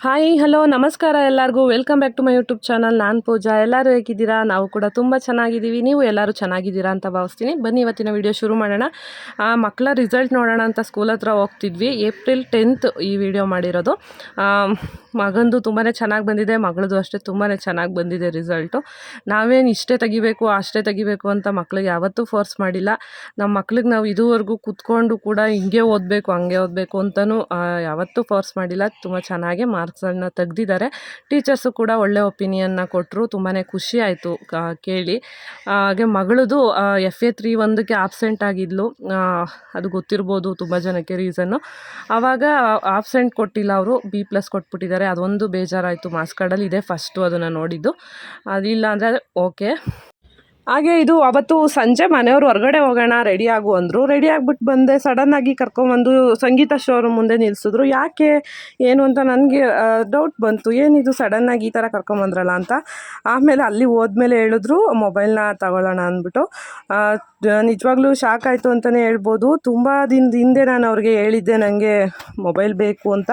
Hi hello ನಮಸ್ಕಾರ ಎಲ್ಲರಿಗೂ. Welcome back to my YouTube channel ನಾನು ಪೂಜಾ. ಎಲ್ಲರೂ ಹೇಗಿದ್ದೀರಾ? ನಾವು ಕೂಡ ತುಂಬ ಚೆನ್ನಾಗಿದ್ದೀವಿ. ನೀವು ಎಲ್ಲರೂ ಚೆನ್ನಾಗಿದ್ದೀರಾ ಅಂತ ಭಾವಿಸ್ತೀನಿ. ಬನ್ನಿ ಇವತ್ತಿನ ವಿಡಿಯೋ ಶುರು ಮಾಡೋಣ. ಆ, ಮಕ್ಕಳ ರಿಸಲ್ಟ್ ನೋಡೋಣ ಅಂತ ಸ್ಕೂಲ್ ಹತ್ರ ಹೋಗ್ತಿದ್ವಿ. ಏಪ್ರಿಲ್ ಟೆಂತ್ ಈ ವಿಡಿಯೋ ಮಾಡಿರೋದು. ಮಗಂದು ತುಂಬಾ ಚೆನ್ನಾಗಿ ಬಂದಿದೆ. ಮಗಳದು ಅಷ್ಟೇ ತುಂಬಾ ಚೆನ್ನಾಗಿ ಬಂದಿದೆ ರಿಸಲ್ಟು ನಾವೇನು ಇಷ್ಟೇ ತೆಗಿಬೇಕು ಅಷ್ಟೇ ತೆಗಿಬೇಕು ಅಂತ ಮಕ್ಳಿಗೆ ಯಾವತ್ತೂ ಫೋರ್ಸ್ ಮಾಡಿಲ್ಲ. ನಮ್ಮ ಮಕ್ಳಿಗೆ ನಾವು ಇದುವರೆಗೂ ಕೂತ್ಕೊಂಡು ಕೂಡ ಹಿಂಗೆ ಓದಬೇಕು ಹಂಗೆ ಓದಬೇಕು ಅಂತಲೂ ಯಾವತ್ತೂ ಫೋರ್ಸ್ ಮಾಡಿಲ್ಲ. ತುಂಬ ಚೆನ್ನಾಗೇ ಮಾರ್ಕ್ಸನ್ನು ತೆಗೆದಿದ್ದಾರೆ. ಟೀಚರ್ಸು ಕೂಡ ಒಳ್ಳೆ ಒಪಿನಿಯನ್ನ ಕೊಟ್ಟರು ತುಂಬಾ ಖುಷಿ ಆಯಿತು ಕೇಳಿ. ಹಾಗೆ ಮಗಳದು ಎಫ್ ಎ ತ್ರೀ ಒಂದಕ್ಕೆ ಆಬ್ಸೆಂಟ್ ಆಗಿದ್ಲು. ಅದು ಗೊತ್ತಿರ್ಬೋದು ತುಂಬ ಜನಕ್ಕೆ ರೀಸನ್ನು ಆವಾಗ ಆಬ್ಸೆಂಟ್ ಕೊಟ್ಟಿಲ್ಲ ಅವರು ಬಿ ಪ್ಲಸ್ ಕೊಟ್ಬಿಟ್ಟಿದ್ದಾರೆ. ಅದೊಂದು ಬೇಜಾರಾಯಿತು. ಮಾರ್ಕ್ಸ್ ಕಾರ್ಡಲ್ಲಿ ಇದೇ ಫಸ್ಟು ಅದನ್ನು ನೋಡಿದ್ದು. ಅದಿಲ್ಲ ಅಂದರೆ ಓಕೆ ಹಾಗೆ ಇದು ಅವತ್ತು ಸಂಜೆ ಮನೆಯವರು ಹೊರಗಡೆ ಹೋಗೋಣ ರೆಡಿ ಆಗು ಅಂದರು. ರೆಡಿ ಆಗ್ಬಿಟ್ಟು ಬಂದೆ. ಸಡನ್ನಾಗಿ ಕರ್ಕೊಂಬಂದು ಸಂಗೀತ ಶೋರೂಮ್ ಮುಂದೆ ನಿಲ್ಲಿಸಿದ್ರು ಯಾಕೆ? ಏನು ಅಂತ ನನಗೆ ಡೌಟ್ ಬಂತು. ಏನಿದು ಸಡನ್ನಾಗಿ ಈ ಥರ ಕರ್ಕೊಂಬಂದ್ರಲ್ಲ ಅಂತ. ಆಮೇಲೆ ಅಲ್ಲಿ ಹೋದ್ಮೇಲೆ ಹೇಳಿದ್ರು ಮೊಬೈಲ್ನ ತಗೊಳ್ಳೋಣ ಅಂದ್ಬಿಟ್ಟು. ನಿಜವಾಗ್ಲೂ ಶಾಕ್ ಆಯಿತು ಅಂತಲೇ ಹೇಳ್ಬೋದು. ತುಂಬ ದಿನದ ಹಿಂದೆ ನಾನು ಅವ್ರಿಗೆ ಹೇಳಿದ್ದೆ ನನಗೆ ಮೊಬೈಲ್ ಬೇಕು ಅಂತ.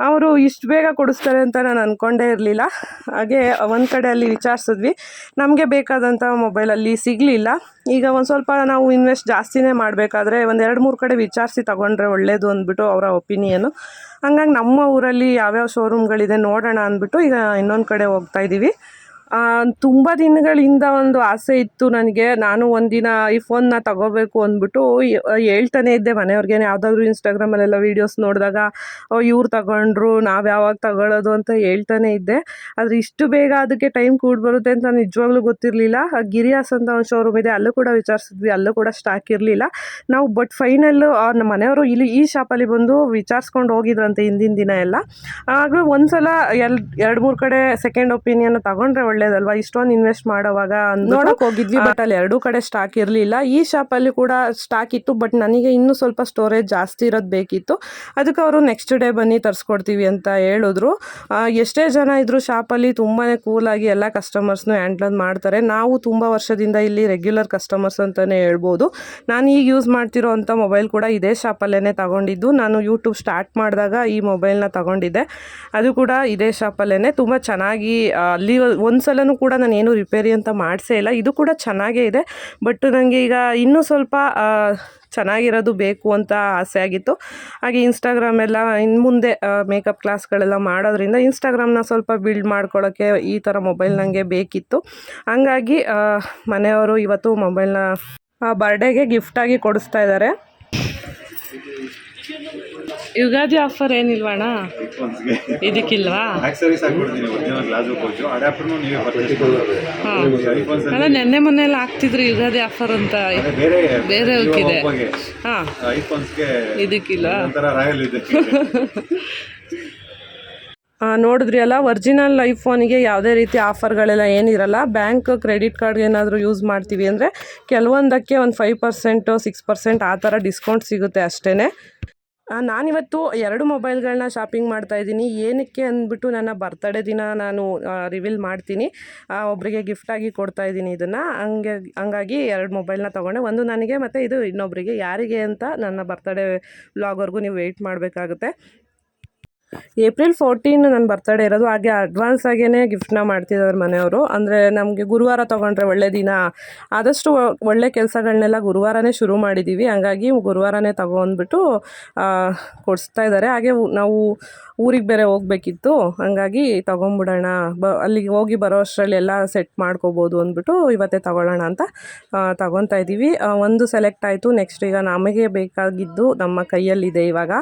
ಅವರು ಇಷ್ಟು ಬೇಗ ಕೊಡಿಸ್ತಾರೆ ಅಂತ ನಾನು ಅಂದ್ಕೊಂಡೇ ಇರಲಿಲ್ಲ. ಹಾಗೆ ಒಂದು ಕಡೆ ಅಲ್ಲಿ ವಿಚಾರಿಸಿದ್ವಿ. ನಮಗೆ ಬೇಕಾದಂಥ ಮೊಬೈಲಲ್ಲಿ ಸಿಗಲಿಲ್ಲ. ಈಗ ಒಂದು ಸ್ವಲ್ಪ ನಾವು ಇನ್ವೆಸ್ಟ್ ಜಾಸ್ತಿನೇ ಮಾಡಬೇಕಾದ್ರೆ ಒಂದು ಎರಡು ಮೂರು ಕಡೆ ವಿಚಾರಿಸಿ ತಗೊಂಡ್ರೆ ಒಳ್ಳೆಯದು ಅಂದ್ಬಿಟ್ಟು ಅವರ ಒಪಿನಿಯನು ಹಂಗಾಗಿ ನಮ್ಮ ಊರಲ್ಲಿ ಯಾವ್ಯಾವ ಶೋರೂಮ್ಗಳಿದೆ ನೋಡೋಣ ಅಂದ್ಬಿಟ್ಟು ಈಗ ಇನ್ನೊಂದು ಕಡೆ ಹೋಗ್ತಾ ಇದ್ದೀವಿ ತುಂಬ ದಿನಗಳಿಂದ ಒಂದು ಆಸೆ ಇತ್ತು ನನಗೆ. ನಾನು ಒಂದಿನ ಈ ಫೋನ್ನ ತಗೋಬೇಕು ಅಂದ್ಬಿಟ್ಟು ಹೇಳ್ತಾನೆ ಇದ್ದೆ ಮನೆಯವ್ರಿಗೆ. ಯಾವುದಾದ್ರೂ ಇನ್ಸ್ಟಾಗ್ರಾಮಲ್ಲೆಲ್ಲ ವೀಡಿಯೋಸ್ ನೋಡಿದಾಗ ಇವ್ರು ತಗೊಂಡ್ರು, ನಾವು ಯಾವಾಗ ತಗೊಳ್ಳೋದು ಅಂತ ಹೇಳ್ತಾನೆ ಇದ್ದೆ. ಆದರೆ ಇಷ್ಟು ಬೇಗ ಅದಕ್ಕೆ ಟೈಮ್ ಕೂಡ ಬರುತ್ತೆ ಅಂತ ನಿಜವಾಗ್ಲೂ ಗೊತ್ತಿರಲಿಲ್ಲ. ಗಿರಿಯಾಸ್ ಅಂತ ಒಂದು ಶೋರೂಮ್ ಇದೆ. ಅಲ್ಲೂ ಕೂಡ ವಿಚಾರಿಸಿದ್ವಿ. ಅಲ್ಲೂ ಕೂಡ ಸ್ಟಾಕ್ ಇರಲಿಲ್ಲ. ನಾವು ಬಟ್ ಫೈನಲ್ಲು ನಮ್ಮ ಮನೆಯವರು ಇಲ್ಲಿ ಈ ಶಾಪಲ್ಲಿ ಬಂದು ವಿಚಾರಿಸ್ಕೊಂಡು ಹೋಗಿದ್ರಂತೆ ಹಿಂದಿನ ದಿನ ಎಲ್ಲ. ಆಗ ಒಂದ್ಸಲ ಎಲ್, ಎರಡು ಮೂರು ಕಡೆ ಸೆಕೆಂಡ್ ಒಪಿನಿಯನ್ ತಗೊಂಡ್ರೆ ಒಳ್ಳೇದಲ್ವಾ? ಇಷ್ಟೊಂದು ಇನ್ವೆಸ್ಟ್ ಮಾಡೋವಾಗ ನೋಡಕ್ ಹೋಗಿದ್ವಿ ಬಟ್ ಅಲ್ಲಿ ಎರಡೂ ಕಡೆ ಸ್ಟಾಕ್ ಇರಲಿಲ್ಲ. ಈ ಶಾಪಲ್ಲಿ ಕೂಡ ಸ್ಟಾಕ್ ಇತ್ತು ಬಟ್ ನನಗೆ ಇನ್ನೂ ಸ್ವಲ್ಪ ಸ್ಟೋರೇಜ್ ಜಾಸ್ತಿ ಇರೋದು ಬೇಕಿತ್ತು. ಅದಕ್ಕೆ ಅವರು ನೆಕ್ಸ್ಟ್ ಡೇ ಬನ್ನಿ ತರಿಸ್ಕೊಡ್ತೀವಿ ಅಂತ ಹೇಳಿದ್ರು. ಎಷ್ಟೇ ಜನ ಇದ್ರು ಶಾಪಲ್ಲಿ ತುಂಬಾ ಕೂಲಾಗಿ ಎಲ್ಲ ಕಸ್ಟಮರ್ಸ್ನು ಹ್ಯಾಂಡಲ್ ಮಾಡ್ತಾರೆ. ನಾವು ತುಂಬ ವರ್ಷದಿಂದ ಇಲ್ಲಿ ರೆಗ್ಯುಲರ್ ಕಸ್ಟಮರ್ಸ್ ಅಂತಲೇ ಹೇಳ್ಬೋದು. ನಾನು ಈಗ ಯೂಸ್ ಮಾಡ್ತಿರೋ ಅಂಥ ಮೊಬೈಲ್ ಕೂಡ ಇದೇ ಶಾಪಲ್ಲೇ ತಗೊಂಡಿದ್ದು. ನಾನು ಯೂಟ್ಯೂಬ್ ಸ್ಟಾರ್ಟ್ ಮಾಡಿದಾಗ ಈ ಮೊಬೈಲ್ನ ತಗೊಂಡಿದ್ದೆ. ಅದು ಕೂಡ ಇದೇ ಶಾಪಲ್ಲೇ ತುಂಬ ಚೆನ್ನಾಗಿ ಅಲ್ಲಿ ಒಂದು ಸಲನೂ ಕೂಡ ನಾನು ಏನು ರಿಪೇರಿ ಅಂತ ಮಾಡಿಸೇ ಇಲ್ಲ. ಇದು ಕೂಡ ಚೆನ್ನಾಗೇ ಇದೆ. ಬಟ್ ನನಗೆ ಈಗ ಇನ್ನೂ ಸ್ವಲ್ಪ ಚೆನ್ನಾಗಿರೋದು ಬೇಕು ಅಂತ ಆಸೆ ಆಗಿತ್ತು. ಹಾಗೆ ಇನ್ಸ್ಟಾಗ್ರಾಮ್ ಎಲ್ಲ ಇನ್ನು ಮುಂದೆ ಮೇಕಪ್ ಕ್ಲಾಸ್ಗಳೆಲ್ಲ ಮಾಡೋದ್ರಿಂದ ಇನ್ಸ್ಟಾಗ್ರಾಮ್ನ ಸ್ವಲ್ಪ ಬಿಲ್ಡ್ ಮಾಡ್ಕೊಳ್ಳೋಕ್ಕೆ ಈ ಥರ ಮೊಬೈಲ್ ನನಗೆ ಬೇಕಿತ್ತು. ಹಂಗಾಗಿ ಮನೆಯವರು ಇವತ್ತು ಮೊಬೈಲ್ನ ಬರ್ಡೇಗೆ ಗಿಫ್ಟಾಗಿ ಕೊಡಿಸ್ತಾ ಇದ್ದಾರೆ. ಯುಗಾದಿ ಆಫರ್ ಏನಿಲ್ವಣ್ಣ ಐಫೋನ್ಸ್ಗೆ ಇದಕ್ಕಿಲ್ವಾ? ಅಲ್ಲ ನೆನ್ನೆ ಮೊನ್ನೆಲ್ಲ ಹಾಕ್ತಿದ್ರು ಯುಗಾದಿ ಆಫರ್ ಅಂತ. ಬೇರೆ ಹೋಗಿದೆ ಹಾಂ. ನೋಡಿದ್ರಿ ಅಲ್ಲ ಒರಿಜಿನಲ್ ಐಫೋನಿಗೆ ಯಾವುದೇ ರೀತಿ ಆಫರ್ಗಳೆಲ್ಲ ಏನಿರಲ್ಲ. ಬ್ಯಾಂಕ್ ಕ್ರೆಡಿಟ್ ಕಾರ್ಡ್ ಏನಾದರೂ ಯೂಸ್ ಮಾಡ್ತೀವಿ ಅಂದರೆ ಕೆಲವೊಂದಕ್ಕೆ ಒಂದು ಫೈವ್ ಪರ್ಸೆಂಟು ಸಿಕ್ಸ್ ಪರ್ಸೆಂಟ್ ಆ ಥರ ಡಿಸ್ಕೌಂಟ್ ಸಿಗುತ್ತೆ ಅಷ್ಟೇ ನಾನಿವತ್ತು ಎರಡು ಮೊಬೈಲ್ಗಳನ್ನ ಶಾಪಿಂಗ್ ಮಾಡ್ತಾ ಇದ್ದೀನಿ. ಏನಕ್ಕೆ ಅಂದ್ಬಿಟ್ಟು ನನ್ನ ಬರ್ತಡೇ ದಿನ ನಾನು ರಿವೀಲ್ ಮಾಡ್ತೀನಿ. ಒಬ್ಬರಿಗೆ ಗಿಫ್ಟಾಗಿ ಕೊಡ್ತಾ ಇದ್ದೀನಿ ಇದನ್ನು. ಹಂಗೆ, ಹಂಗಾಗಿ ಎರಡು ಮೊಬೈಲ್ನ ತೊಗೊಂಡೆ. ಒಂದು ನನಗೆ ಮತ್ತು ಇದು ಇನ್ನೊಬ್ಬರಿಗೆ ಯಾರಿಗೆ ಅಂತ ನನ್ನ ಬರ್ತಡೇ ವ್ಲಾಗ್ವರೆಗೂ ನೀವು ವೆಯ್ಟ್ ಮಾಡಬೇಕಾಗುತ್ತೆ. ಏಪ್ರಿಲ್ ಫೋರ್ಟೀನ್ ನನ್ನ ಬರ್ತಡೇ ಇರೋದು. ಹಾಗೆ ಅಡ್ವಾನ್ಸ್ ಆಗೇ ಗಿಫ್ಟ್ನ ಮಾಡ್ತಿದ್ದಾರೆ ಮನೆಯವರು. ಅಂದರೆ ನಮಗೆ ಗುರುವಾರ ತೊಗೊಂಡ್ರೆ ಒಳ್ಳೆ ದಿನ. ಆದಷ್ಟು ಒಳ್ಳೆ ಕೆಲಸಗಳನ್ನೆಲ್ಲ ಗುರುವಾರನೇ ಶುರು ಮಾಡಿದ್ದೀವಿ ಹಂಗಾಗಿ ಗುರುವಾರನೇ ತಗೊಂಡ್ಬಿಟ್ಟು ಕೊಡಿಸ್ತಾ ಇದ್ದಾರೆ. ಹಾಗೆ ನಾವು ಊರಿಗೆ ಬೇರೆ ಹೋಗ್ಬೇಕಿತ್ತು. ಹಂಗಾಗಿ ತೊಗೊಂಬಿಡೋಣ. ಬ, ಅಲ್ಲಿಗೆ ಹೋಗಿ ಬರೋ ಅಷ್ಟರಲ್ಲಿ ಎಲ್ಲ ಸೆಟ್ ಮಾಡ್ಕೋಬೋದು ಅಂದ್ಬಿಟ್ಟು ಇವತ್ತೇ ತಗೊಳ್ಳೋಣ ಅಂತ ತೊಗೊತಾ ಇದ್ದೀವಿ ಒಂದು ಸೆಲೆಕ್ಟ್ ಆಯಿತು. ನೆಕ್ಸ್ಟ್ ಈಗ ನಮಗೆ ಬೇಕಾಗಿದ್ದು ನಮ್ಮ ಕೈಯಲ್ಲಿದೆ ಇವಾಗ.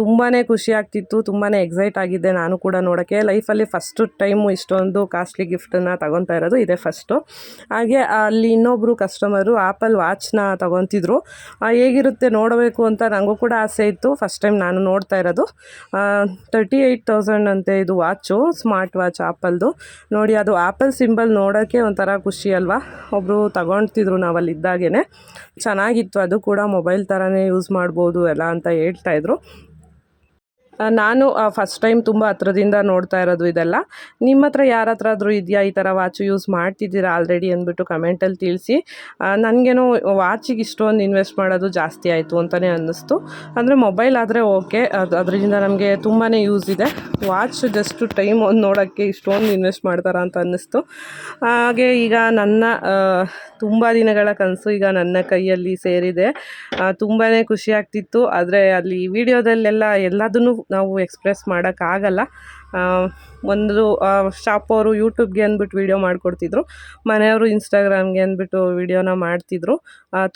ತುಂಬಾ ಖುಷಿ ಆಗ್ತಿತ್ತು. ತುಂಬಾ ಎಕ್ಸೈಟ್ ಆಗಿದ್ದೆ ನಾನು ಕೂಡ ನೋಡೋಕ್ಕೆ. ಲೈಫಲ್ಲಿ ಫಸ್ಟ್ ಟೈಮು ಇಷ್ಟೊಂದು ಕಾಸ್ಟ್ಲಿ ಗಿಫ್ಟನ್ನು ತಗೊತಾ ಇರೋದು ಇದೇ ಫಸ್ಟು ಹಾಗೆ ಅಲ್ಲಿ ಇನ್ನೊಬ್ಬರು ಕಸ್ಟಮರು ಆ್ಯಪಲ್ ವಾಚ್ನ ತಗೊತಿದ್ರು. ಹೇಗಿರುತ್ತೆ ನೋಡಬೇಕು ಅಂತ ನನಗೂ ಕೂಡ ಆಸೆ ಇತ್ತು. ಫಸ್ಟ್ ಟೈಮ್ ನಾನು ನೋಡ್ತಾ ಇರೋದು. ತರ್ಟಿ ಏಯ್ಟ್ ತೌಸಂಡ್ ಅಂತೆ ಇದು ವಾಚು ಸ್ಮಾರ್ಟ್ ವಾಚ್ ಆ್ಯಪಲ್ದು ನೋಡಿ, ಅದು ಆ್ಯಪಲ್ ಸಿಂಬಲ್ ನೋಡೋಕ್ಕೆ ಒಂಥರ ಖುಷಿ ಅಲ್ವಾ? ಒಬ್ಬರು ತಗೊಳ್ತಿದ್ರು ನಾವಲ್ಲಿ ಇದ್ದಾಗೇ ಚೆನ್ನಾಗಿತ್ತು. ಅದು ಕೂಡ ಮೊಬೈಲ್ ಥರನೇ ಯೂಸ್ ಮಾಡ್ಬೋದು ಎಲ್ಲ ಅಂತ ಹೇಳ್ತಾಯಿದ್ರು ನಾನು ಫಸ್ಟ್ ಟೈಮ್ ತುಂಬ ಹತ್ರದಿಂದ ನೋಡ್ತಾ ಇರೋದು ಇದೆಲ್ಲ. ನಿಮ್ಮ ಹತ್ರ ಯಾರ ಹತ್ರ ಆದರೂ ಇದೆಯಾ? ಈ ಥರ ವಾಚ್ ಯೂಸ್ ಮಾಡ್ತಿದ್ದೀರಾ ಆಲ್ರೆಡಿ ಅಂದ್ಬಿಟ್ಟು ಕಮೆಂಟಲ್ಲಿ ತಿಳಿಸಿ. ನನಗೇನು ವಾಚಿಗೆ ಇಷ್ಟೊಂದು ಇನ್ವೆಸ್ಟ್ ಮಾಡೋದು ಜಾಸ್ತಿ ಆಯಿತು ಅಂತಲೇ ಅನ್ನಿಸ್ತು. ಅಂದರೆ ಮೊಬೈಲ್ ಆದರೆ ಓಕೆ ಅದು ಅದರಿಂದ ನಮಗೆ ತುಂಬಾ ಯೂಸ್ ಇದೆ. ವಾಚ್ ಜಸ್ಟ್ ಟೈಮ್ ಒಂದು ನೋಡೋಕ್ಕೆ ಇಷ್ಟೊಂದು ಇನ್ವೆಸ್ಟ್ ಮಾಡ್ತಾರ ಅಂತ ಅನ್ನಿಸ್ತು. ಹಾಗೆ ಈಗ ನನ್ನ ತುಂಬ ದಿನಗಳ ಕನಸು ಈಗ ನನ್ನ ಕೈಯಲ್ಲಿ ಸೇರಿದೆ. ತುಂಬಾ ಖುಷಿ ಆಗ್ತಿತ್ತು. ಆದರೆ ಅಲ್ಲಿ ವಿಡಿಯೋದಲ್ಲೆಲ್ಲ ಎಲ್ಲದನ್ನು ನಾವು ಎಕ್ಸ್ಪ್ರೆಸ್ ಮಾಡೋಕ್ಕಾಗಲ್ಲ. ಒಂದು ಶಾಪ್ ಅವರು ಯೂಟ್ಯೂಬ್ಗೆ ಅಂದ್ಬಿಟ್ಟು ವೀಡಿಯೋ ಮಾಡಿಕೊಡ್ತಿದ್ರು. ಮನೆಯವರು ಇನ್ಸ್ಟಾಗ್ರಾಮ್ಗೆ ಅಂದ್ಬಿಟ್ಟು ವೀಡಿಯೋನ ಮಾಡ್ತಿದ್ರು.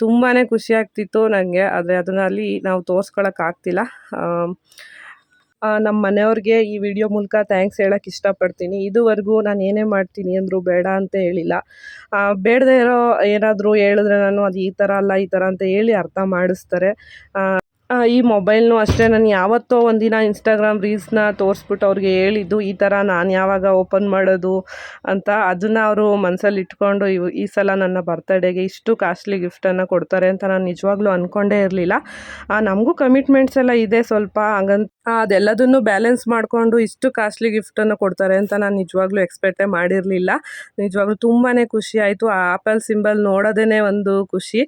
ತುಂಬಾ ಖುಷಿ ಆಗ್ತಿತ್ತು ನನಗೆ ಆದರೆ ಅದನ್ನ ಅಲ್ಲಿ ನಾವು ತೋರಿಸ್ಕೊಳಕ್ಕಾಗ್ತಿಲ್ಲ ನಮ್ಮ ಮನೆಯವ್ರಿಗೆ ಈ ವಿಡಿಯೋ ಮೂಲಕ ಥ್ಯಾಂಕ್ಸ್ ಹೇಳೋಕ್ಕೆ ಇಷ್ಟಪಡ್ತೀನಿ. ಇದುವರೆಗೂ ನಾನು ಏನೇ ಮಾಡ್ತೀನಿ ಅಂದರೂ ಬೇಡ ಅಂತ ಹೇಳಿಲ್ಲ. ಬೇಡದೇ ಇರೋ ಏನಾದರೂ ಹೇಳಿದ್ರೆ ನಾನು ಅದು ಈ ಥರ ಅಲ್ಲ, ಈ ಥರ ಅಂತ ಹೇಳಿ ಅರ್ಥ ಮಾಡಿಸ್ತಾರೆ. ಈ ಮೊಬೈಲ್ನು ಅಷ್ಟೇ. ನಾನು ಯಾವತ್ತೋ ಒಂದಿನ ಇನ್ಸ್ಟಾಗ್ರಾಮ್ ರೀಲ್ಸ್ನ ತೋರಿಸ್ಬಿಟ್ಟು ಅವ್ರಿಗೆ ಹೇಳಿದ್ದು, ಈ ಥರ ನಾನು ಯಾವಾಗ ಓಪನ್ ಮಾಡೋದು ಅಂತ ಅದನ್ನು ಅವರು ಮನಸ್ಸಲ್ಲಿ ಇಟ್ಕೊಂಡು, ಇವ್, ಈ ಸಲ ನನ್ನ ಬರ್ತಡೇಗೆ ಇಷ್ಟು ಕಾಸ್ಟ್ಲಿ ಗಿಫ್ಟನ್ನು ಕೊಡ್ತಾರೆ ಅಂತ ನಾನು ನಿಜವಾಗ್ಲೂ ಅಂದ್ಕೊಂಡೇ ಇರಲಿಲ್ಲ. ನಮಗೂ ಕಮಿಟ್ಮೆಂಟ್ಸ್ ಎಲ್ಲ ಇದೆ ಸ್ವಲ್ಪ. ಹಂಗಂತ ಅದೆಲ್ಲದನ್ನು ಬ್ಯಾಲೆನ್ಸ್ ಮಾಡಿಕೊಂಡು ಇಷ್ಟು ಕಾಸ್ಟ್ಲಿ ಗಿಫ್ಟನ್ನು ಕೊಡ್ತಾರೆ ಅಂತ ನಾನು ನಿಜವಾಗ್ಲೂ ಎಕ್ಸ್ಪೆಕ್ಟೇ ಮಾಡಿರಲಿಲ್ಲ. ನಿಜವಾಗ್ಲೂ ತುಂಬಾ ಖುಷಿ ಆಯಿತು. ಆ ಆ್ಯಪಲ್ ಸಿಂಬಲ್ ನೋಡೋದೇ ಒಂದು ಖುಷಿ.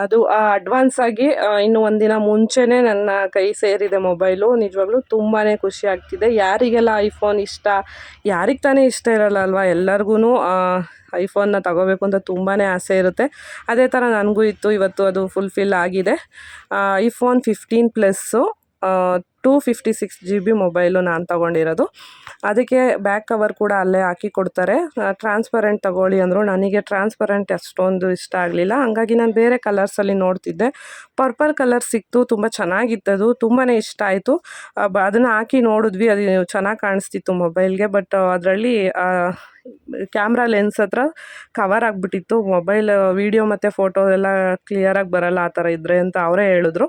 ಆ, ಅದು ಅಡ್ವಾನ್ಸ್ ಆಗಿ ಆ, ಇನ್ನು ಒಂದಿನ ಮುಂಚೆನೇ ನನ್ನ ಕೈ ಸೇರಿದೆ ಮೊಬೈಲು ನಿಜವಾಗ್ಲೂ ತುಂಬಾ ಖುಷಿ ಆಗ್ತಿದೆ. ಯಾರಿಗೆಲ್ಲ ಐಫೋನ್ ಇಷ್ಟ? ಯಾರಿಗೆ ತಾನೇ ಇಷ್ಟ ಇರಲ್ಲ ಅಲ್ವಾ ಎಲ್ಲರಿಗೂ ಐಫೋನ್ನ ತಗೋಬೇಕು ಅಂತ ತುಂಬಾ ಆಸೆ ಇರುತ್ತೆ. ಅದೇ ಥರ ನನಗೂ ಇತ್ತು. ಇವತ್ತು ಅದು ಫುಲ್ಫಿಲ್ ಆಗಿದೆ. IPhone fifteen plus two fifty six G B mobile ನಾನು ತೊಗೊಂಡಿರೋದು. ಅದಕ್ಕೆ ಬ್ಯಾಕ್ ಕವರ್ ಕೂಡ ಅಲ್ಲೇ ಹಾಕಿ ಕೊಡ್ತಾರೆ. ಟ್ರಾನ್ಸ್ಪರೆಂಟ್ ತಗೊಳ್ಳಿ ಅಂದರು. ನನಗೆ ಟ್ರಾನ್ಸ್ಪರೆಂಟ್ ಅಷ್ಟೊಂದು ಇಷ್ಟ ಆಗಲಿಲ್ಲ. ಹಂಗಾಗಿ ನಾನು ಬೇರೆ ಕಲರ್ಸಲ್ಲಿ ನೋಡ್ತಿದ್ದೆ. ಪರ್ಪಲ್ ಕಲರ್ ಸಿಕ್ತು, ತುಂಬ ಚೆನ್ನಾಗಿತ್ತದು ತುಂಬಾ ಇಷ್ಟ ಆಯಿತು. ಅದನ್ನು ಹಾಕಿ ನೋಡಿದ್ವಿ. ಅದು ಚೆನ್ನಾಗಿ ಕಾಣಿಸ್ತಿತ್ತು ಮೊಬೈಲ್ಗೆ ಬಟ್ ಅದರಲ್ಲಿ ಕ್ಯಾಮ್ರಾ ಲೆನ್ಸ್ ಹತ್ರ ಕವರ್ ಆಗಿಬಿಟ್ಟಿತ್ತು. ಮೊಬೈಲ್ ವೀಡಿಯೋ ಮತ್ತು ಫೋಟೋ ಎಲ್ಲ ಕ್ಲಿಯರಾಗಿ ಬರಲ್ಲ ಆ ಥರ ಇದ್ದರೆ ಅಂತ ಅವರೇ ಹೇಳಿದ್ರು.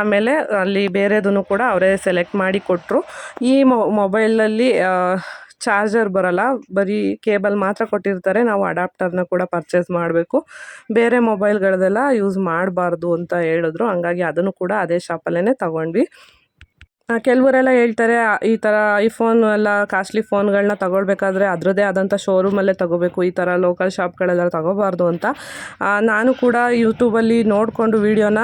ಆಮೇಲೆ ಅಲ್ಲಿ ಬೇರೆದನ್ನು ಕೂಡ ಅವರೇ ಸೆಲೆಕ್ಟ್ ಮಾಡಿ ಕೊಟ್ಟರು ಈ ಮೊಬೈಲಲ್ಲಿ ಚಾರ್ಜರ್ ಬರಲ್ಲ. ಬರೀ ಕೇಬಲ್ ಮಾತ್ರ ಕೊಟ್ಟಿರ್ತಾರೆ. ನಾವು ಅಡಾಪ್ಟರ್ನ ಕೂಡ ಪರ್ಚೇಸ್ ಮಾಡಬೇಕು. ಬೇರೆ ಮೊಬೈಲ್ಗಳದೆಲ್ಲ ಯೂಸ್ ಮಾಡಬಾರ್ದು ಅಂತ ಹೇಳಿದ್ರು. ಹಂಗಾಗಿ ಅದನ್ನು ಕೂಡ ಅದೇ ಶಾಪಲ್ಲೇ ತಗೊಂಡ್ವಿ. ಕೆಲವರೆಲ್ಲ ಹೇಳ್ತಾರೆ ಈ ಥರ ಐಫೋನ್ ಎಲ್ಲ ಕಾಸ್ಟ್ಲಿ ಫೋನ್ಗಳನ್ನ ತಗೊಳ್ಬೇಕಾದ್ರೆ ಅದರದ್ದೇ ಆದಂಥ ಶೋರೂಮಲ್ಲೇ ತಗೋಬೇಕು. ಈ ಥರ ಲೋಕಲ್ ಶಾಪ್ಗಳೆಲ್ಲ ತಗೋಬಾರ್ದು ಅಂತ. ನಾನು ಕೂಡ ಯೂಟ್ಯೂಬಲ್ಲಿ ನೋಡಿಕೊಂಡು ವೀಡಿಯೋನ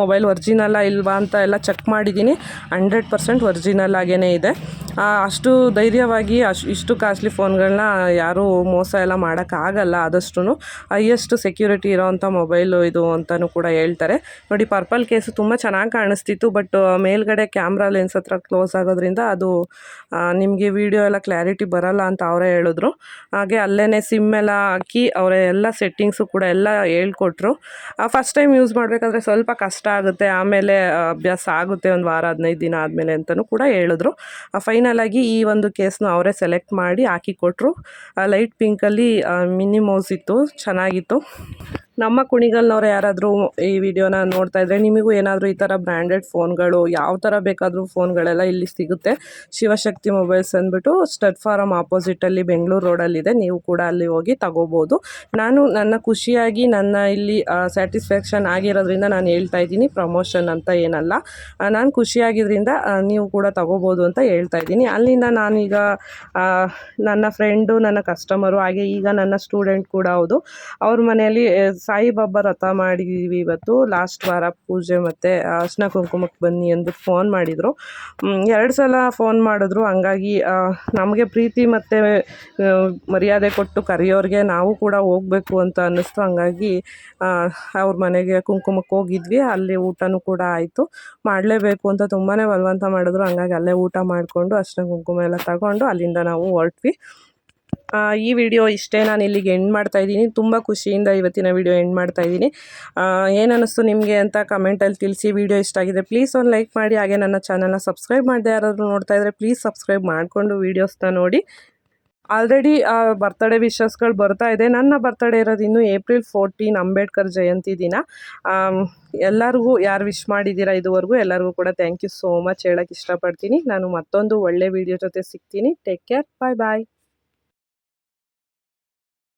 ಮೊಬೈಲ್ ಒರ್ಜಿನಲ್ಲ ಇಲ್ವಾ ಅಂತ ಎಲ್ಲ ಚೆಕ್ ಮಾಡಿದ್ದೀನಿ. ಹಂಡ್ರೆಡ್ ಪರ್ಸೆಂಟ್ ಒರ್ಜಿನಲ್ ಆಗೇ ಇದೆ. ಅಷ್ಟು ಧೈರ್ಯವಾಗಿ ಅಷ್ಟು ಇಷ್ಟು ಕಾಸ್ಟ್ಲಿ ಫೋನ್ಗಳನ್ನ ಯಾರೂ ಮೋಸ ಎಲ್ಲ ಮಾಡೋಕ್ಕಾಗಲ್ಲ ಆದಷ್ಟು ಹೈಯೆಸ್ಟ್ ಸೆಕ್ಯೂರಿಟಿ ಇರೋವಂಥ ಮೊಬೈಲು ಇದು ಅಂತಲೂ ಕೂಡ ಹೇಳ್ತಾರೆ. ನೋಡಿ ಪರ್ಪಲ್ ಕೇಸು ತುಂಬ ಚೆನ್ನಾಗಿ ಕಾಣಿಸ್ತಿತ್ತು ಬಟ್ ಮೇಲ್ಗಡೆ ಕ್ಯಾಮ್ರಾ ಲೆನ್ಸ್ ಹತ್ರ ಕ್ಲೋಸ್ ಆಗೋದ್ರಿಂದ ಅದು ನಿಮಗೆ ವಿಡಿಯೋ ಎಲ್ಲ ಕ್ಲಾರಿಟಿ ಬರಲ್ಲ ಅಂತ ಅವರೇ ಹೇಳಿದ್ರು. ಹಾಗೆ ಅಲ್ಲೇ ಸಿಮ್ ಎಲ್ಲ ಹಾಕಿ ಅವರ ಎಲ್ಲ ಸೆಟ್ಟಿಂಗ್ಸು ಕೂಡ ಎಲ್ಲ ಹೇಳ್ಕೊಟ್ರು. ಫಸ್ಟ್ ಟೈಮ್ ಯೂಸ್ ಮಾಡಬೇಕಾದ್ರೆ ಸ್ವಲ್ಪ ಕಷ್ಟ ಆಗುತ್ತೆ, ಆಮೇಲೆ ಅಭ್ಯಾಸ ಆಗುತ್ತೆ, ಒಂದು ವಾರ, ಹದಿನೈದು ದಿನ ಆದಮೇಲೆ ಅಂತಲೂ ಕೂಡ ಹೇಳಿದ್ರು. ಫೈನಲ್ ಆಗಿ ಈ ಒಂದು ಕೇಸ್ನ ಅವರೇ ಸೆಲೆಕ್ಟ್ ಮಾಡಿ ಹಾಕಿ ಕೊಟ್ಟರು ಲೈಟ್ ಪಿಂಕಲ್ಲಿ ಮಿನಿ ಮೌಸ್ ಇತ್ತು, ಚೆನ್ನಾಗಿತ್ತು. ನಮ್ಮ ಕುಣಿಗಲ್ನವ್ರು ಯಾರಾದರೂ ಈ ವಿಡಿಯೋನ ನೋಡ್ತಾ ಇದ್ದರೆ ನಿಮಗೂ ಏನಾದರೂ ಈ ಥರ ಬ್ರ್ಯಾಂಡೆಡ್ ಫೋನ್ಗಳು ಯಾವ ಥರ ಬೇಕಾದರೂ ಫೋನ್ಗಳೆಲ್ಲ ಇಲ್ಲಿ ಸಿಗುತ್ತೆ. ಶಿವಶಕ್ತಿ ಮೊಬೈಲ್ಸ್ ಅಂದ್ಬಿಟ್ಟು ಸ್ಟಡ್ ಫಾರಮ್ ಆಪೋಸಿಟಲ್ಲಿ ಬೆಂಗಳೂರು ರೋಡಲ್ಲಿದೆ. ನೀವು ಕೂಡ ಅಲ್ಲಿ ಹೋಗಿ ತಗೋಬೋದು. ನಾನು ನನ್ನ ಖುಷಿಯಾಗಿ ನನ್ನ ಇಲ್ಲಿ ಸ್ಯಾಟಿಸ್ಫ್ಯಾಕ್ಷನ್ ಆಗಿರೋದ್ರಿಂದ ನಾನು ಹೇಳ್ತಾ ಇದ್ದೀನಿ. ಪ್ರಮೋಷನ್ ಅಂತ ಏನಲ್ಲ. ನಾನು ಖುಷಿಯಾಗಿದ್ದರಿಂದ ನೀವು ಕೂಡ ತಗೋಬೋದು ಅಂತ ಹೇಳ್ತಾ ಇದ್ದೀನಿ. ಅಲ್ಲಿಂದ ನಾನೀಗ ನನ್ನ ಫ್ರೆಂಡು ನನ್ನ ಕಸ್ಟಮರು ಹಾಗೆ ಈಗ ನನ್ನ ಸ್ಟೂಡೆಂಟ್ ಕೂಡ ಹೌದು. ಅವ್ರ ಮನೆಯಲ್ಲಿ ಆ, ಸಾಯಿಬಾಬಾ ರಥ ಮಾಡಿದೀವಿ ಇವತ್ತು. ಲಾಸ್ಟ್ ವಾರ ಪೂಜೆ ಮತ್ತೆ ಅರ್ಶನ ಕುಂಕುಮಕ್ಕೆ ಬನ್ನಿ ಎಂದು ಫೋನ್ ಮಾಡಿದರು. ಎರಡು ಸಲ ಫೋನ್ ಮಾಡಿದ್ರು. ಹಂಗಾಗಿ ನಮಗೆ ಪ್ರೀತಿ ಮತ್ತು ಮರ್ಯಾದೆ ಕೊಟ್ಟು ಕರೆಯೋರಿಗೆ ನಾವು ಕೂಡ ಹೋಗಬೇಕು ಅಂತ ಅನ್ನಿಸ್ತು. ಹಂಗಾಗಿ ಅವ್ರ ಮನೆಗೆ ಕುಂಕುಮಕ್ಕೆ ಹೋಗಿದ್ವಿ. ಅಲ್ಲಿ ಊಟನೂ ಕೂಡ ಆಯಿತು. ಮಾಡಲೇಬೇಕು ಅಂತ ತುಂಬಾ ಬಲವಂತ ಮಾಡಿದ್ರು. ಹಂಗಾಗಿ ಅಲ್ಲೇ ಊಟ ಮಾಡಿಕೊಂಡು ಅರ್ಶನ ಕುಂಕುಮ ಎಲ್ಲ ತಗೊಂಡು ಅಲ್ಲಿಂದ ನಾವು ಹೊರಟ್ವಿ. ಈ ವಿಡಿಯೋ ಇಷ್ಟೇ ನಾನು ಇಲ್ಲಿಗೆ ಎಂಡ್ ಮಾಡ್ತಾ ಇದ್ದೀನಿ. ತುಂಬ ಖುಷಿಯಿಂದ ಇವತ್ತಿನ ವಿಡಿಯೋ ಎಂಡ್ ಮಾಡ್ತಾ ಇದ್ದೀನಿ. ಏನಿಸ್ತು ನಿಮಗೆ ಅಂತ ಕಮೆಂಟಲ್ಲಿ ತಿಳಿಸಿ. ವಿಡಿಯೋ ಇಷ್ಟ ಆಗಿದೆ ಪ್ಲೀಸ್ ಒಂದು ಲೈಕ್ ಮಾಡಿ. ಹಾಗೆ ನನ್ನ ಚಾನಲ್ನ ಸಬ್ಸ್ಕ್ರೈಬ್ ಮಾಡದೆ ಯಾರಾದರೂ ನೋಡ್ತಾ ಇದ್ದರೆ ಪ್ಲೀಸ್ ಸಬ್ಸ್ಕ್ರೈಬ್ ಮಾಡಿಕೊಂಡು ವೀಡಿಯೋಸ್ನ ನೋಡಿ. ಆಲ್ರೆಡಿ ಬರ್ತಡೇ ವಿಶಸ್ಗಳು ಬರ್ತಾ ಇದೆ. ನನ್ನ ಬರ್ತಡೇ ಇರೋದು ಇನ್ನು ಏಪ್ರಿಲ್ ಫೋರ್ಟೀನ್ ಅಂಬೇಡ್ಕರ್ ಜಯಂತಿ ದಿನ. ಎಲ್ಲರಿಗೂ ಯಾರು ವಿಶ್ ಮಾಡಿದ್ದೀರಾ ಇದುವರೆಗೂ ಎಲ್ಲರಿಗೂ ಕೂಡ ಥ್ಯಾಂಕ್ ಯು ಸೋ ಮಚ್ ಹೇಳೋಕ್ಕೆ ಇಷ್ಟಪಡ್ತೀನಿ. ನಾನು ಮತ್ತೊಂದು ಒಳ್ಳೆ ವಿಡಿಯೋ ಜೊತೆ ಸಿಗ್ತೀನಿ. ಟೇಕ್ ಕೇರ್ ಬಾಯ್ ಬಾಯ್